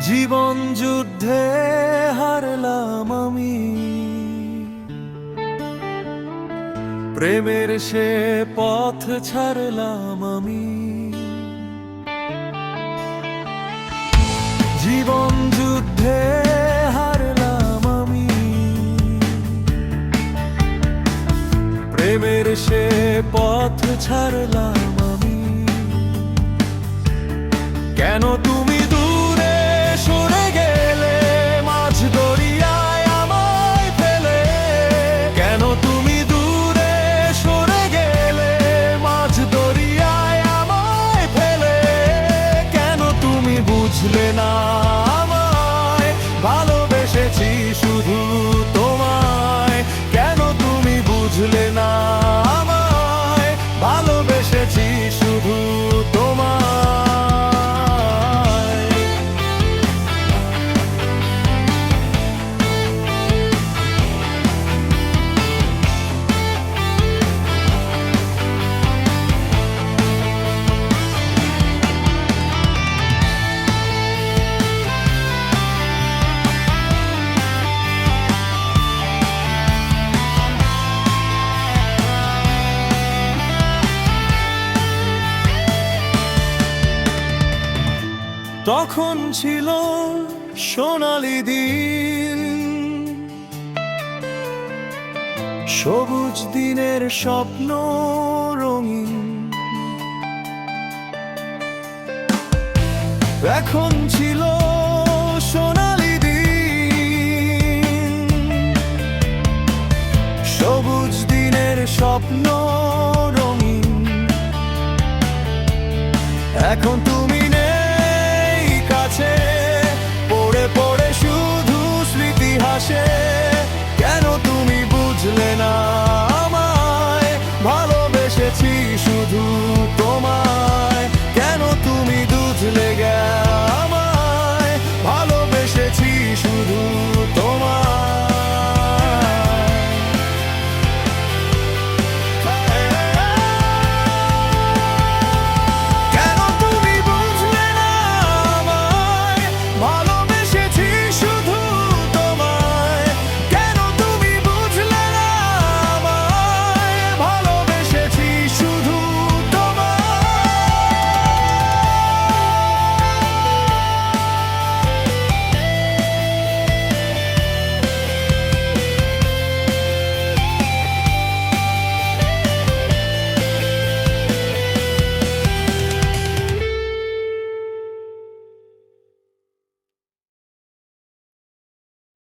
জীবন যুদ্ধে হারলাম আমি। প্রেমের সে পথ ছাড়লাম আমি। জীবন যুদ্ধে হারলাম আমি। প্রেমের সে পথ ছাড়লাম আমি। কেন তুমি ভালোবেসেছি শুধু তখন ছিল সোনালি দিন। সবুজ দিনের স্বপ্ন রঙিন। এখন ছিল সোনালি দিন। সবুজ দিনের স্বপ্ন রঙিন। এখন ভালোবেসেছি শুধু তোমার